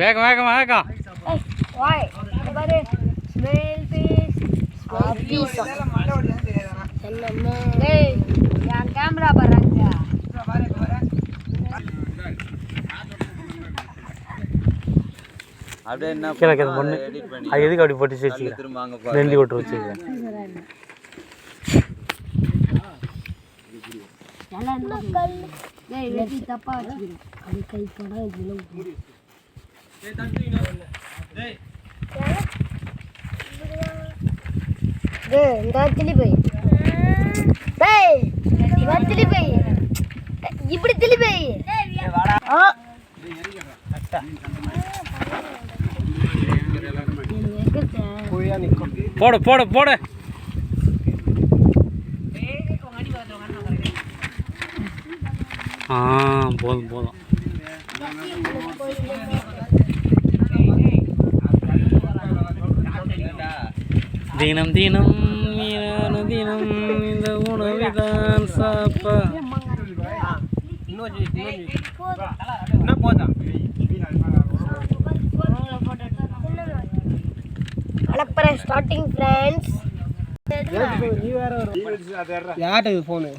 வேகம் வேகம் வேகம். வாய் இங்க பாரு ஸ்மெல் பீஸ் பீஸ் டேய் என் கேமரா பாருங்க அப்படியே என்ன கீழே கீழே பொண்ணு. எடிட் பண்ணி அது எதுக்கு அப்படி போட்டு வச்சுக்கிறேன் ரெண்டு ஓட்டு வச்சுக்கிறேன். இப்படி திலி போய். ஆ. போடு போடு போடு. ஆ போதும் போதும். தினம் தினம் தினம் இந்த உணவுதான் சாப்பா. அலப்பற ஸ்டார்டிங் ஃப்ரெண்ட்ஸ் யார்கிட்ட ஃபோனு